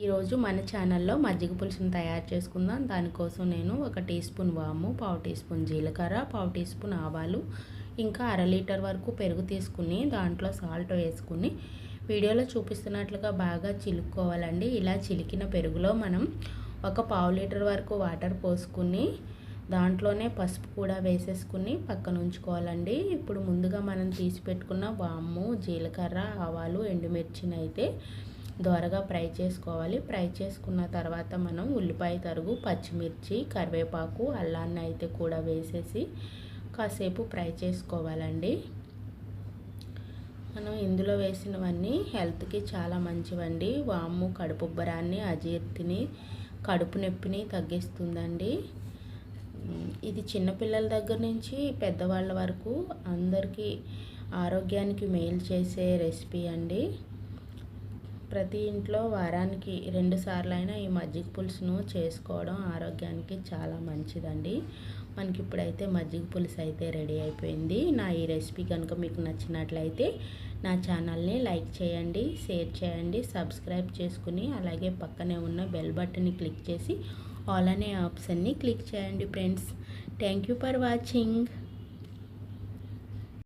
ఈరోజు మన ఛానల్లో మజ్జిగ పులుసును తయారు చేసుకుందాం. దానికోసం నేను ఒక టీ స్పూన్ వాము పావు టీ స్పూన్ జీలకర్ర పావు టీ స్పూన్ ఆవాలు ఇంకా అర లీటర్ వరకు పెరుగు తీసుకుని దాంట్లో సాల్ట్ వేసుకుని వీడియోలో చూపిస్తున్నట్లుగా బాగా చిలుక్కోవాలండి. ఇలా చిలికిన పెరుగులో మనం ఒక పావు లీటర్ వరకు వాటర్ పోసుకుని దాంట్లోనే పసుపు కూడా వేసేసుకుని పక్కన ఉంచుకోవాలండి. ఇప్పుడు ముందుగా మనం తీసి పెట్టుకున్న వాము జీలకర్ర ఆవాలు ఎండుమిర్చిని అయితే దోరగా ఫ్రై చేసుకోవాలి. ఫ్రై చేసుకున్న తర్వాత మనం ఉల్లిపాయ తరుగు పచ్చిమిర్చి కరివేపాకు అల్లాన్ని అయితే కూడా వేసేసి కాసేపు ఫ్రై చేసుకోవాలండి. మనం ఇందులో వేసినవన్నీ హెల్త్కి చాలా మంచివండి. వాము కడుపుబ్బరాన్ని అజీర్తిని కడుపు నొప్పిని తగ్గిస్తుందండి. ఇది చిన్నపిల్లల దగ్గర నుంచి పెద్దవాళ్ళ వరకు అందరికీ ఆరోగ్యానికి మేలు చేసే రెసిపీ అండి. ప్రతి ఇంట్లో వారానికి రెండు సార్లైనా అయినా ఈ మజ్జిగ పులుసును చేసుకోవడం ఆరోగ్యానికి చాలా మంచిదండి. మనకి ఇప్పుడైతే మజ్జిగ పులుసు అయితే రెడీ అయిపోయింది. నా ఈ రెసిపీ కనుక మీకు నచ్చినట్లయితే నా ఛానల్ని లైక్ చేయండి షేర్ చేయండి సబ్స్క్రైబ్ చేసుకుని అలాగే పక్కనే ఉన్న బెల్ బటన్ని క్లిక్ చేసి ఆల్ అనే ఆప్షన్ని క్లిక్ చేయండి friends. Thank you for watching.